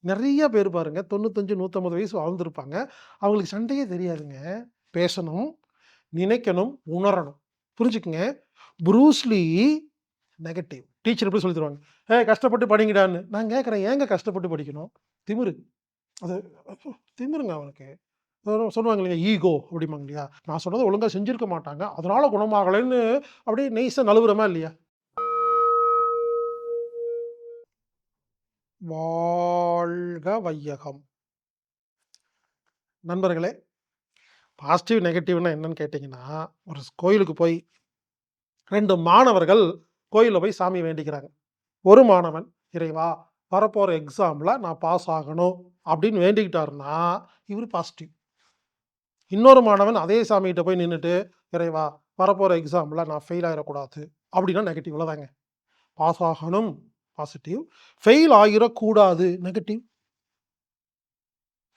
நிறைய பேர் பாருங்கள் தொண்ணூத்தஞ்சு நூற்றம்பது வயசு வாழ்ந்துருப்பாங்க அவங்களுக்கு சண்டையே தெரியாதுங்க. பேசணும், நினைக்கணும், உணரணும். புரிஞ்சுக்குங்க. Bruce Lee negative. டீச்சர் எப்படி சொல்லி தருவாங்க? ஏ கஷ்டப்பட்டு படிங்கடான்னு." நான் கேட்குறேன் ஏங்க கஷ்டப்பட்டு படிக்கணும்? திமிரு. அது திமிருங்க அவனுக்கு. சொல்லுவாங்க இல்லையா, ஈகோ அப்படிம்பாங்க இல்லையா? நான் சொன்னதை ஒழுங்காக செஞ்சுருக்க மாட்டாங்க. அதனால குணமாகலைன்னு அப்படியே நெய்ஸாக நழுவுறமா இல்லையா? வாழ்க வையகம். நண்பர்களே, பாசிட்டிவ், நெகட்டிவ்னா என்னன்னு கேட்டிங்கன்னா ஒரு கோயிலுக்கு போய் ரெண்டு மாணவர்கள் கோயிலில் போய் சாமி வேண்டிக்கிறாங்க. ஒரு மாணவன், "இறைவா, வரப்போகிற எக்ஸாமில் நான் பாஸ் ஆகணும்." அப்படின்னு வேண்டிக்கிட்டாருன்னா, இவர் பாசிட்டிவ். இன்னொரு மாணவன் அதே சாமிகிட்ட போய் நின்றுட்டு "இறைவா, வரப்போகிற எக்ஸாமில் நான் ஃபெயில் ஆகிடக்கூடாது அப்படின்னா நெகட்டிவில் தாங்க பாஸ் ஆகணும் பாசிட்டிவ், ஃபெயில் ஆகிடக்கூடாது நெகட்டிவ்.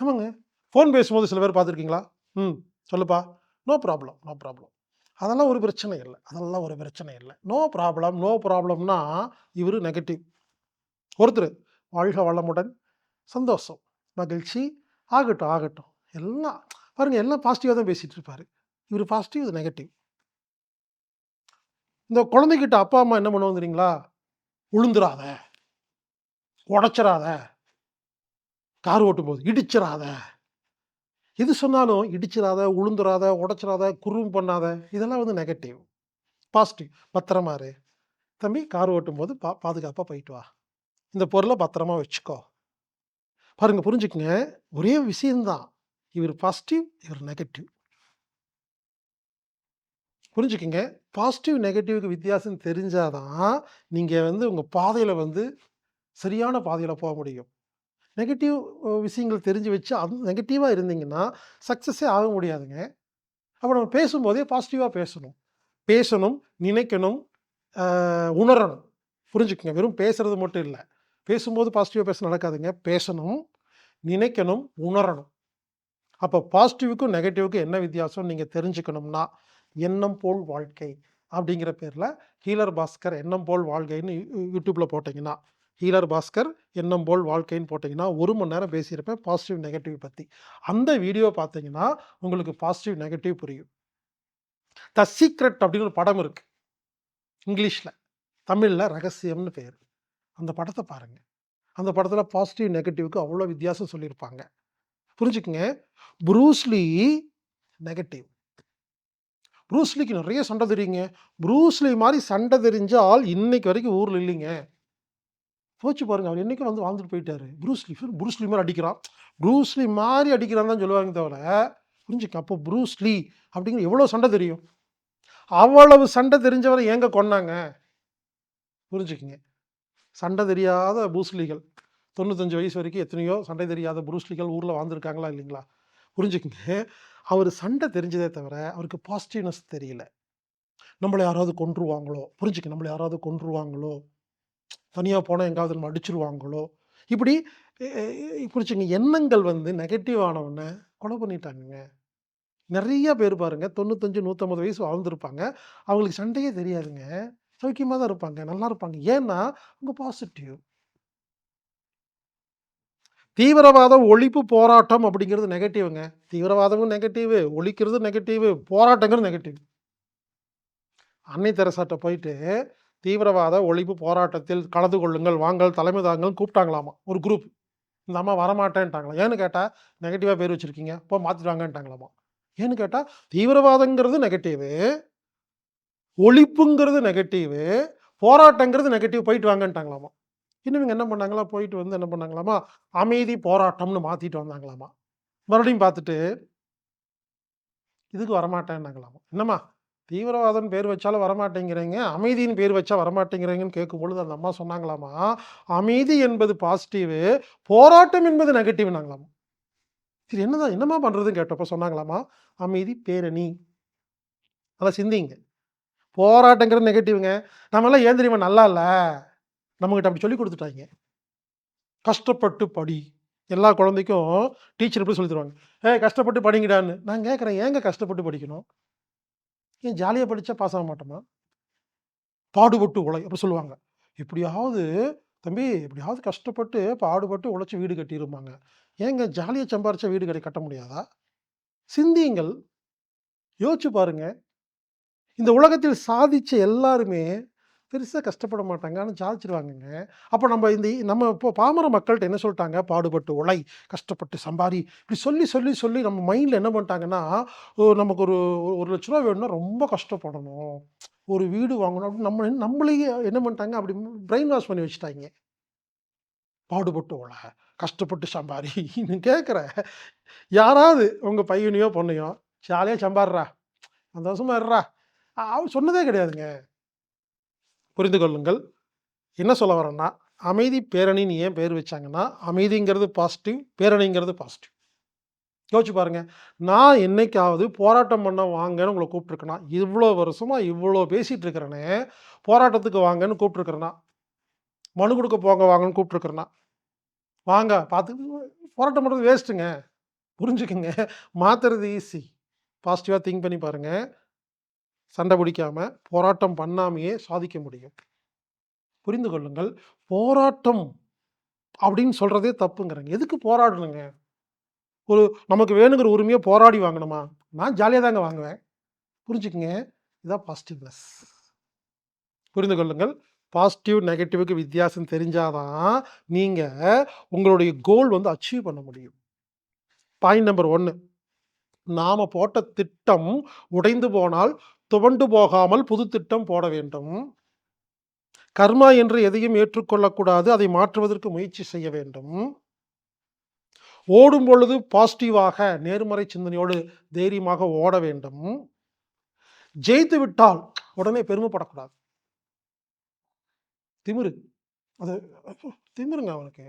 ஆமாங்க. ஃபோன் பேசும்போது சில பேர் பார்த்துருக்கீங்களா? "ம். சொல்லுப்பா." "No problem, no problem." அதெல்லாம் ஒரு பிரச்சனை இல்லை அதெல்லாம் ஒரு பிரச்சனை இல்லை நோ ப்ராப்ளம், நோ ப்ராப்ளம்னா இவர் நெகட்டிவ். ஒருத்தர் "வாழ்க வளமுடன், சந்தோஷம், மகிழ்ச்சி, ஆகட்டும், ஆகட்டும்." எல்லாம் பாருங்க எல்லாம் பாசிட்டிவாக தான் பேசிகிட்டு இருப்பார் இவர் பாசிட்டிவ், இது நெகட்டிவ். இந்த குழந்தைகிட்ட அப்பா, அம்மா என்ன பண்ணுவாங்க தெரியுங்களா? உளுந்துடாத உடைச்சிறாத. கார் ஓட்டும்போது இடிச்சிடாத எது சொன்னாலும் இடிச்சிடாத உளுந்துடாத உடைச்சிறாத, குறும் பண்ணாத. இதெல்லாம் வந்து நெகட்டிவ். பாசிட்டிவ். "பத்திரமா இரு. தம்பி கார் ஓட்டும்போது பா பாதுகாப்பாக போயிட்டு வா. இந்த பொருளை பத்திரமா வச்சுக்கோ." பாருங்க புரிஞ்சுக்கங்க. ஒரே விஷயம்தான் இவர் பாசிட்டிவ், இவர் நெகட்டிவ். புரிஞ்சுக்கங்க. பாசிட்டிவ், நெகட்டிவ்க்கு வித்தியாசம் தெரிஞ்சால் தான், நீங்கள் வந்து உங்கள் பாதையில் வந்து சரியான பாதையில் போக முடியும். நெகட்டிவ் விஷயங்கள் தெரிஞ்சு வச்சு அது நெகட்டிவாக இருந்தீங்கன்னா, சக்ஸஸே ஆக முடியாதுங்க. அப்போ நம்ம பேசும்போதே பாசிட்டிவாக பேசணும். பேசணும், நினைக்கணும், உணரணும். புரிஞ்சுக்கோங்க வெறும் பேசுறது மட்டும் இல்லை பேசும்போது பாசிட்டிவாக பேச நடக்காதுங்க. பேசணும், நினைக்கணும், உணரணும். அப்போ பாசிட்டிவுக்கும் நெகட்டிவுக்கும் என்ன வித்தியாசம் நீங்கள் தெரிஞ்சுக்கணும்னா, "எண்ணம் போல் வாழ்க்கை" அப்படிங்கிற பேரில் ஹீலர் பாஸ்கர் எண்ணம் போல் வாழ்க்கைன்னு யூ போட்டிங்கன்னா போட்டீங்கன்னா, ஹீலர் பாஸ்கர் எண்ணம் போல் வாழ்க்கைன்னு போட்டிங்கன்னா ஒரு மணி நேரம் பேசியிருப்பேன் பாசிட்டிவ், நெகட்டிவ் பற்றி அந்த வீடியோ பார்த்தீங்கன்னா, உங்களுக்கு பாசிட்டிவ், நெகட்டிவ் புரியும். த சீக்ரெட் அப்படின்னு ஒரு படம் இருக்குது இங்கிலீஷில் தமிழில் ரகசியம்னு பேர் அந்த படத்தை பாருங்கள் அந்த படத்தில் பாசிட்டிவ், நெகட்டிவ்‌க்கு அவ்வளோ வித்தியாசம் சொல்லியிருப்பாங்க. புரிஞ்சுக்குங்க ப்ரூஸ்லி நெகட்டிவ். ப்ரூஸ்லிக்கு நிறைய சண்டை தெரியுங்க. ப்ரூஸ்லி மாதிரி சண்டை தெரிஞ்ச ஆள் இன்னைக்கு வரைக்கும் ஊரில் இல்லைங்க. போச்சு பாருங்கள் அவர் என்றைக்கும் வந்து வாழ்ந்துட்டு போயிட்டாரு. ப்ரூஸ்லி புரூஸ்லி மாதிரி அடிக்கிறான். ப்ரூஸ்லி மாதிரி அடிக்கிறான்னு தான் சொல்லுவாங்க தவிர, புரிஞ்சுக்க அப்போ ப்ரூஸ்லி அப்படிங்கிற எவ்வளோ சண்டை தெரியும். அவ்வளவு சண்டை தெரிஞ்சவரை ஏங்க கொன்னாங்க? புரிஞ்சுக்கங்க. சண்டை தெரியாத ப்ரூஸ்லிகள் தொண்ணூத்தஞ்சு வயசு வரைக்கும் எத்தனையோ சண்டை தெரியாத புரூஸ்லிகள் ஊரில் வாழ்ந்துருக்காங்களா இல்லைங்களா? புரிஞ்சுக்கங்க. அவர் சண்டை தெரிஞ்சதே தவிர, அவருக்கு பாசிட்டிவ்னஸ் தெரியல. நம்மளை யாராவது கொன்றுவாங்களோ? புரிஞ்சுக்க நம்மளை யாராவது கொன்றுவாங்களோ? தனியாக போனால் எங்காவது நம்ம அடிச்சிருவாங்களோ இப்படி புரிச்சுங்க எண்ணங்கள் வந்து நெகட்டிவ் கொலை பண்ணிட்டாங்கங்க. நிறைய பேர் பாருங்கள் தொண்ணூத்தஞ்சு நூற்றம்பது வயசு வாழ்ந்துருப்பாங்க அவங்களுக்கு சண்டையே தெரியாதுங்க. சௌக்கியமாக தான் இருப்பாங்க. நல்லா இருப்பாங்க. ஏன்னா, அவங்க பாசிட்டிவ். தீவிரவாத ஒழிப்பு போராட்டம் அப்படிங்கிறது நெகட்டிவ்ங்க. தீவிரவாதமும் நெகட்டிவ், ஒழிக்கிறது நெகட்டிவ், போராட்டங்கிறது நெகட்டிவ். அன்னை தெரசாட்ட போயிட்டு, தீவிரவாத ஒழிப்பு போராட்டத்தில் கலந்து கொள்ளுங்கள், வாங்கள், தலைமை தாங்கள் கூப்பிட்டாங்களாமா. ஒரு குரூப். இந்த அம்மா வரமாட்டேன்ட்டாங்களாம். ஏன்னு கேட்டால் நெகட்டிவாக பேர் வச்சுருக்கீங்க போ மாற்றிடுவாங்கன்ட்டாங்களாமா ஏன்னு கேட்டால் தீவிரவாதங்கிறது நெகட்டிவு. ஒழிப்புங்கிறது நெகட்டிவு. போராட்டங்கிறது நெகட்டிவ். போயிட்டு வாங்கன்ட்டாங்களாமா. இன்னும் இவங்க என்ன பண்ணாங்களா, போயிட்டு வந்து என்ன பண்ணாங்களாமா, அமைதி போராட்டம்னு மாத்திட்டு வந்தாங்களாமா. மறுபடியும் பார்த்துட்டு இதுக்கு வரமாட்டேன்னாங்களாமா. என்னம்மா தீவிரவாதம் பேர் வச்சாலும் வரமாட்டேங்கிறீங்க, அமைதின்னு பேர் வச்சா வரமாட்டேங்கிறீங்கன்னு கேட்கும்பொழுது அந்த அம்மா சொன்னாங்களாமா, அமைதி என்பது பாசிட்டிவு, போராட்டம் என்பது நெகட்டிவ்னாங்களாமா. சரி என்னதான் என்னம்மா பண்ணுறதுன்னு கேட்டப்போ சொன்னாங்களாமா, அமைதி பேரணி. நல்லா சிந்திங்க. போராட்டங்கிறது நெகட்டிவ்ங்க. நம்மெல்லாம் ஏன் தெரியுமா நல்லா இல்லை நம்மகிட்ட அப்படி சொல்லி கொடுத்துட்டாங்க கஷ்டப்பட்டு படி. எல்லா குழந்தைக்கும் டீச்சர் எப்படி சொல்லி தருவாங்க? ஏ கஷ்டப்பட்டு படிங்கடான்னு." நான் கேட்குறேன் ஏங்க கஷ்டப்பட்டு படிக்கணும்? ஏன் ஜாலியாக படித்தா பாஸ் ஆக மாட்டோமா? பாடுபட்டு உழை அப்படி சொல்லுவாங்க. எப்படியாவது தம்பி எப்படியாவது கஷ்டப்பட்டு, பாடுபட்டு உழைச்சி வீடு கட்டியிருப்பாங்க ஏங்க ஜாலியாக சம்பாரிச்சா வீடு கட்டி கட்ட முடியாதா? சிந்தியுங்கள். யோசிச்சு பாருங்க. இந்த உலகத்தில் சாதிச்ச எல்லாருமே பெருசாக கஷ்டப்பட மாட்டாங்க. ஆனால் சாதிச்சிருவாங்கங்க அப்போ நம்ம இந்த நம்ம இப்போ பாமர மக்கள்கிட்ட என்ன சொல்லிட்டாங்க பாடுபட்டு உழை, கஷ்டப்பட்டு சம்பாரி. இப்படி சொல்லி, சொல்லி, சொல்லி நம்ம மைண்டில் என்ன பண்ணிட்டாங்கன்னா, ஓ நமக்கு ஒரு ஒரு லட்ச ரூபா வேணும்னா ரொம்ப கஷ்டப்படணும். ஒரு வீடு வாங்கணும் அப்படின்னு நம்ம நம்மளையே என்ன பண்ணிட்டாங்க? அப்படி பிரெயின் வாஷ் பண்ணி வச்சுட்டாங்க பாடுபட்டு உழ, கஷ்டப்பட்டு சம்பாரி. நீ கேட்குற யாராவது உங்கள் பையனையோ, பொண்ணையோ ஜாலியாக சம்பாடுறா சந்தோஷமா இருடா. அவன் சொன்னதே கிடையாதுங்க. புரிந்து கொள்ளுங்கள். என்ன சொல்ல வரேன்னா, அமைதி பேரணின்னு ஏன் பேர் வச்சாங்கன்னா, அமைதிங்கிறது பாசிட்டிவ், பேரணிங்கிறது பாசிட்டிவ். யோசிச்சு பாருங்க. நான் என்னைக்காவது போராட்டம் பண்ண வாங்கன்னு உங்களை கூப்பிட்ருக்கேனா இவ்வளோ வருஷமாக இவ்வளோ பேசிகிட்டு இருக்கிறேனே, போராட்டத்துக்கு வாங்கன்னு கூப்பிட்ருக்குறேனா மனு கொடுக்க போங்க வாங்கன்னு கூப்பிட்ருக்குறேனா வாங்க பார்த்து போராட்டம் பண்ணுறது வேஸ்ட்டுங்க. புரிஞ்சுக்குங்க மாத்துறது ஈஸி. பாசிட்டிவாக திங்க் பண்ணி பாருங்கள் சண்டை பிடிக்காம, போராட்டம் பண்ணாமையே சாதிக்க முடியும். புரிந்து கொள்ளுங்கள். போராட்டம் அப்படின்னு சொல்றதே தப்புங்கிறேங்க. எதுக்கு போராடணுங்க? ஒரு நமக்கு வேணுங்கிற உரிமையை போராடி வாங்கணுமா? நான் ஜாலியாக தாங்க வாங்குவேன். புரிஞ்சுக்கங்க. இதான் பாசிட்டிவ்னஸ். புரிந்து கொள்ளுங்கள். பாசிட்டிவ், நெகட்டிவுக்கு வித்தியாசம் தெரிஞ்சாதான் தான், உங்களுடைய கோல் வந்து அச்சீவ் பண்ண முடியும். பாயிண்ட் நம்பர் ஒன்று நாம் போட்ட திட்டம் உடைந்து போனால், துவண்டு போகாமல் புது திட்டம் போட வேண்டும். கர்மா என்று எதையும் ஏற்றுக்கொள்ளக்கூடாது. அதை மாற்றுவதற்கு முயற்சி செய்ய வேண்டும். ஓடும் பொழுது பாசிட்டிவாக, நேர்மறை சிந்தனையோடு தைரியமாக ஓட வேண்டும். ஜெயித்து விட்டால் உடனே பெருமைப்படக்கூடாது. திமிரு. அது திமிருங்க அவனுக்கு.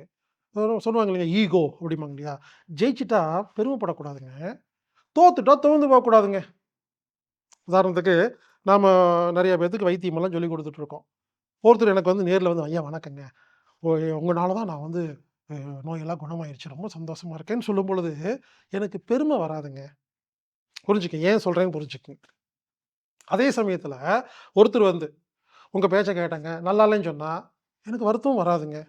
சொல்லுவாங்க இல்லையா? ஈகோ அப்படிம்பாங்க இல்லையா? ஜெயிச்சுட்டா பெருமைப்படக்கூடாதுங்க. தோத்துட்டா துவந்து போகக்கூடாதுங்க. உதாரணத்துக்கு, நாம் நிறைய பேர்த்துக்கு வைத்தியமெல்லாம் சொல்லிக் கொடுத்துட்ருக்கோம் ஒருத்தர் எனக்கு வந்து நேரில் வந்து, "ஐயா வணக்கங்க. ஒ தான் நான் வந்து நோயெல்லாம் குணமாயிருச்சு. ரொம்ப சந்தோஷமாக இருக்கேன்னு" சொல்லும் பொழுது, எனக்கு பெருமை வராதுங்க. புரிஞ்சுக்க ஏன் சொல்கிறேன்னு புரிஞ்சுக்கங்க. அதே சமயத்தில் ஒருத்தர் வந்து, உங்கள் பேச்சை கேட்டேங்க. நல்லா இல்லைன்னு சொன்னால் எனக்கு வருத்தம் வராதுங்க.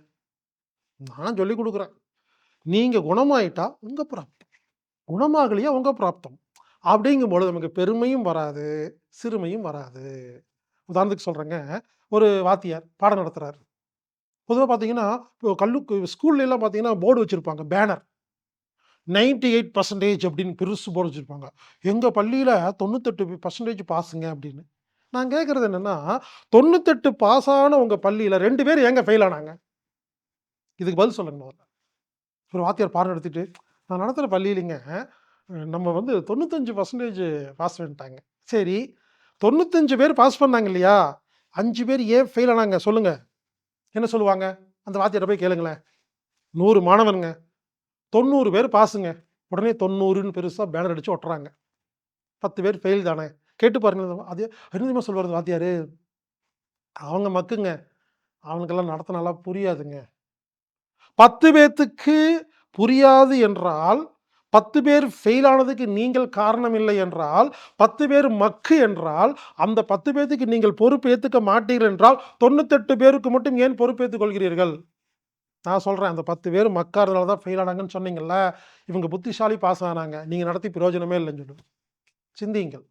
நான் சொல்லிக் கொடுக்குறேன் நீங்கள் குணமாயிட்டா உங்கள் பிராப்தம். குணமாகலையா உங்கள் பிராப்தம். அப்படிங்கும்பொழுது நமக்கு பெருமையும் வராது, சிறுமையும் வராது. உதாரணத்துக்கு சொல்கிறேங்க ஒரு வாத்தியார் பாடம் நடத்துகிறார் பொதுவாக பார்த்தீங்கன்னா, இப்போ கல்லு ஸ்கூல்லைலாம் பார்த்தீங்கன்னா, போர்டு வச்சுருப்பாங்க பேனர். 98% அப்படின்னு பெருசு போர்டு வச்சுருப்பாங்க எங்கள் பள்ளியில் தொண்ணூத்தெட்டு பர்சன்டேஜ் பாஸுங்க அப்படின்னு. நான் கேட்குறது என்னென்னா தொண்ணூத்தெட்டு பாஸ் ஆன உங்கள் பள்ளியில் ரெண்டு பேர் எங்கே ஃபெயில் ஆனாங்க? இதுக்கு பதில் சொல்லுங்க முதல்ல. ஒரு வாத்தியார் பாடம் நடத்திட்டு, நான் நடத்துகிற பள்ளியிலிங்க நம்ம வந்து 95% பாஸ் பண்ணிட்டாங்க. சரி, 95 பேர் பாஸ் பண்ணாங்க இல்லையா? அஞ்சு பேர் ஏன் ஃபெயில் ஆனாங்க சொல்லுங்கள் என்ன சொல்லுவாங்க? அந்த வாத்தியார்ட்ட போய் கேளுங்களேன். நூறு மாணவனுங்க தொண்ணூறு பேர் பாஸுங்க. உடனே தொண்ணூறுன்னு பெருசாக பேனர் அடித்து ஒட்டுறாங்க. 10 பேர் ஃபெயில் தானே. கேட்டு பாருங்க. அது என்ன சொல்வார் வாத்தியார் அவங்க மக்குங்க. அவனுக்கெல்லாம் நடத்தினாலாம் புரியாதுங்க. 10 பேத்துக்கு புரியாது என்றால், 10 பேர் ஃபெயில் ஆனதுக்கு நீங்கள் காரணம் இல்லை என்றால், 10 பேர் மக்கு என்றால், அந்த பத்து பேர்த்துக்கு நீங்கள் பொறுப்பு ஏற்றுக்க மாட்டீர்கள் என்றால், 98 பேருக்கு மட்டும் ஏன் பொறுப்பேற்றுக் கொள்கிறீர்கள்? நான் சொல்கிறேன் அந்த 10 பேர் மக்கா தான் ஃபெயில் ஆனாங்கன்னு சொன்னீங்கல்ல. இவங்க புத்திசாலி பாஸ் ஆனாங்க. நீங்கள் நடத்தி பிரயோஜனமே இல்லைன்னு சொல்லு. சிந்தியுங்கள்.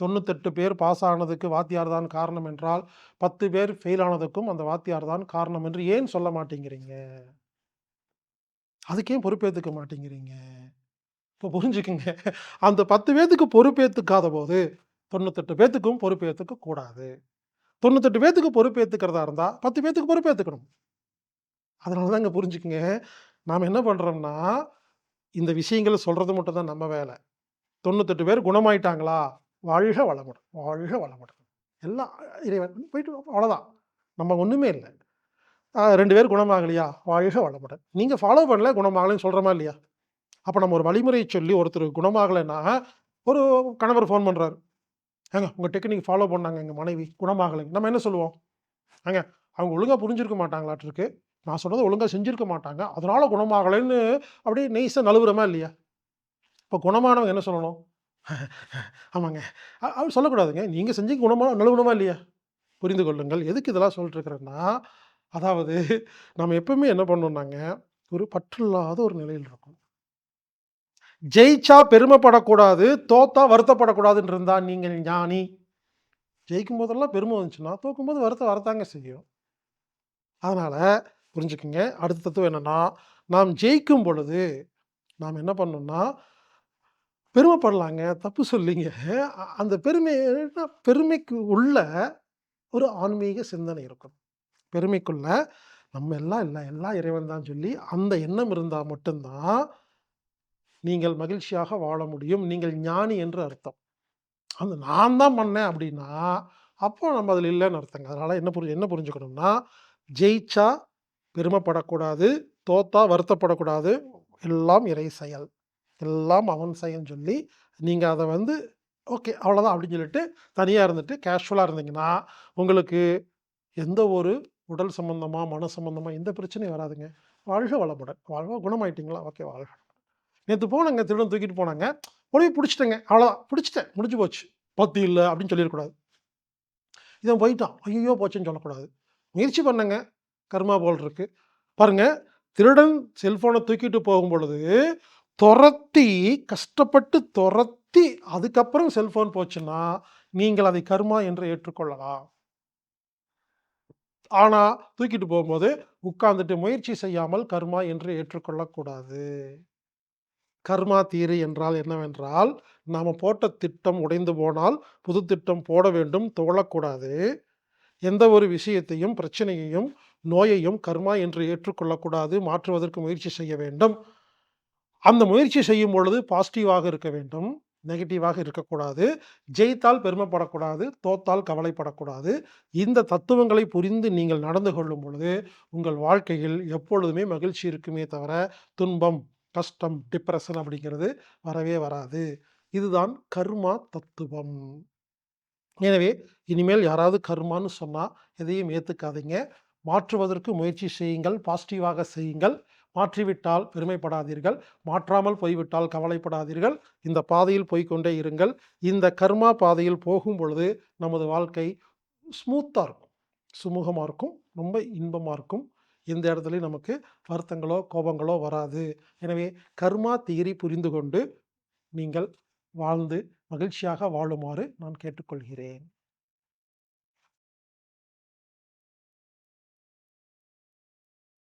98 பேர் பாஸ் ஆனதுக்கு வாத்தியார் தான் காரணம் என்றால், 10 பேர் ஃபெயில் ஆனதுக்கும் அந்த வாத்தியார் தான் காரணம் என்று ஏன் சொல்ல மாட்டேங்கிறீங்க? அதுக்கேன் பொறுப்பேற்றுக்க மாட்டேங்கிறீங்க? இப்போ புரிஞ்சுக்குங்க அந்த 10 பேத்துக்கு பொறுப்பேத்துக்காதபோது, 98 பேத்துக்கும் பொறுப்பேற்றுக்க கூடாது. 98 பேத்துக்கு பொறுப்பேற்றுக்கிறதா இருந்தால் பத்து பேத்துக்கு பொறுப்பேற்றுக்கணும் அதனால தாங்க புரிஞ்சுக்குங்க நாம் என்ன பண்ணுறோம்னா இந்த விஷயங்களை சொல்கிறது மட்டும் தான் நம்ம வேலை தொண்ணூத்தெட்டு பேர் குணமாயிட்டாங்களா? வாழ்க வளமுடன், வாழ்க வளமுடன். எல்லாம் இறைவன் போயிட்டு அவ்வளோதான். நம்ம ஒன்றுமே இல்லை ரெண்டு பேர் குணமாகலையா? வாழ்க வளமுடன். நீங்கள் ஃபாலோ பண்ணல குணமாகலைன்னு சொல்கிறோமா இல்லையா? அப்போ நம்ம ஒரு வழிமுறையை சொல்லி ஒருத்தர் குணமாகலைன்னா, ஒரு கணவர் ஃபோன் பண்ணுறாரு ஏங்க உங்கள் டெக்னிக் ஃபாலோ பண்ணாங்க எங்கள் மனைவி குணமாகலைங்க. நம்ம என்ன சொல்லுவோம்? ஏங்க அவங்க ஒழுங்காக புரிஞ்சிருக்க மாட்டாங்களாட்டிருக்கு நான் சொன்னதை ஒழுங்காக செஞ்சுருக்க மாட்டாங்க. அதனால் குணமாகலைன்னு அப்படியே நெய்ஸாக நழுவுறமா இல்லையா? இப்போ குணமானவங்க என்ன சொல்லணும்? ஆமாங்க. அ அப்படி சொல்லக்கூடாதுங்க. நீங்கள் செஞ்சு குணமா நழுவணுமா இல்லையா? புரிந்து கொள்ளுங்கள். எதுக்கு இதெல்லாம் சொல்லிட்டு இருக்கிறேன்னா, அதாவது நம்ம எப்பவுமே என்ன பண்ணணும்னாங்க, ஒரு பற்றில்லாத ஒரு நிலையில் இருக்கும் ஜெயிச்சா பெருமைப்படக்கூடாது, தோத்தா வருத்தப்படக்கூடாதுன்னு இருந்தா நீங்கள் ஞானி. ஜெயிக்கும் போதெல்லாம் பெருமை வந்துச்சுன்னா, தோக்கும்போது வருத்த வரத்தாங்க செய்யும். அதனால் புரிஞ்சுக்குங்க அடுத்த தத்துவம் என்னென்னா நாம் ஜெயிக்கும் பொழுது, நாம் என்ன பண்ணணும்னா, பெருமைப்படலாங்க. தப்பு சொல்லிங்க அந்த பெருமை பெருமைக்கு உள்ள ஒரு ஆன்மீக சிந்தனை இருக்கணும். பெருமைக்குள்ள நம்ம எல்லாம் இல்லை எல்லாம் இறைவன் தான் சொல்லி, அந்த எண்ணம் இருந்தால் மட்டும்தான் நீங்கள் மகிழ்ச்சியாக வாழ முடியும். நீங்கள் ஞானி என்று அர்த்தம். அந்த நான் தான் பண்ணேன் அப்படின்னா, அப்போ நம்ம அதில் இல்லைன்னு அர்த்தங்க. அதனால் என்ன புரி என்ன புரிஞ்சுக்கணும்னா, ஜெயிச்சா பெருமைப்படக்கூடாது, தோத்தா வருத்தப்படக்கூடாது. எல்லாம் இறை செயல். எல்லாம் அவன் செயல்ன்னு சொல்லி, நீங்கள் அதை வந்து ஓகே அவ்வளோதான் அப்படின்னு சொல்லிட்டு, தனியாக இருந்துட்டு கேஷுவலாக இருந்தீங்கன்னா, உங்களுக்கு எந்த ஒரு உடல் சம்மந்தமாக மன சம்மந்தமாக எந்த பிரச்சனையும் வராதுங்க. வாழ்க வளமுடன். வாழ்வா குணமாயிட்டிங்களா ஓகே வாழ்க. நேற்று போனேங்க திருடன் தூக்கிட்டு போனாங்க. உடனே பிடிச்சிட்டேங்க அவ்வளோதான். பிடிச்சிட்டேன் முடிஞ்சு போச்சு. பத்து இல்லை அப்படின்னு சொல்லிடக்கூடாது இவன் போயிட்டான். ஐயோ போச்சுன்னு சொல்லக்கூடாது. முயற்சி பண்ணேங்க. கர்மா போல் இருக்கு. பாருங்க, திருடன் செல்ஃபோனை தூக்கிட்டு போகும்பொழுது, துரத்தி கஷ்டப்பட்டு துரத்தி அதுக்கப்புறம் செல்ஃபோன் போச்சுன்னா, நீங்கள் அதை கர்மா என்று ஏற்றுக்கொள்ளலாம். ஆனால் தூக்கிட்டு போகும்போது உட்கார்ந்துட்டு முயற்சி செய்யாமல் கர்மா என்று ஏற்றுக்கொள்ளக்கூடாது. கர்மா தியரி என்றால் என்னவென்றால், நாம் போட்ட திட்டம் உடைந்து போனால், புது திட்டம் போட வேண்டும், தோழக்கூடாது எந்த ஒரு விஷயத்தையும், பிரச்சனையையும், நோயையும் கர்மா என்று ஏற்றுக்கொள்ளக்கூடாது. மாற்றுவதற்கு முயற்சி செய்ய வேண்டும். அந்த முயற்சி செய்யும் பொழுது பாசிட்டிவாக இருக்க வேண்டும். நெகட்டிவாக இருக்கக்கூடாது. ஜெயித்தால் பெருமைப்படக்கூடாது. தோத்தால் கவலைப்படக்கூடாது. இந்த தத்துவங்களை புரிந்து நீங்கள் நடந்து கொள்ளும் பொழுது, உங்கள் வாழ்க்கையில் எப்பொழுதுமே மகிழ்ச்சி இருக்குமே தவிர, துன்பம், கஷ்டம், டிப்ரெஷன் அப்படிங்கிறது வரவே வராது. இதுதான் கர்மா தத்துவம். எனவே, இனிமேல் யாராவது கர்மான்னு சொன்னால் எதையும் ஏற்றுக்காதீங்க மாற்றுவதற்கு முயற்சி செய்யுங்கள். பாசிட்டிவாக செய்யுங்கள். மாற்றிவிட்டால் பெருமைப்படாதீர்கள். மாற்றாமல் போய்விட்டால் கவலைப்படாதீர்கள். இந்த பாதையில் போய்க்கொண்டே இருங்கள். இந்த கர்மா பாதையில் போகும் பொழுது, நமது வாழ்க்கை ஸ்மூத்தாக இருக்கும். சுமூகமாக இருக்கும். ரொம்ப இன்பமாக இருக்கும். எந்த இடத்துலையும் நமக்கு வருத்தங்களோ, கோபங்களோ வராது. எனவே, கர்மா தியரி புரிந்து கொண்டு, நீங்கள் வாழ்ந்து மகிழ்ச்சியாக வாழுமாறு நான் கேட்டுக்கொள்கிறேன்.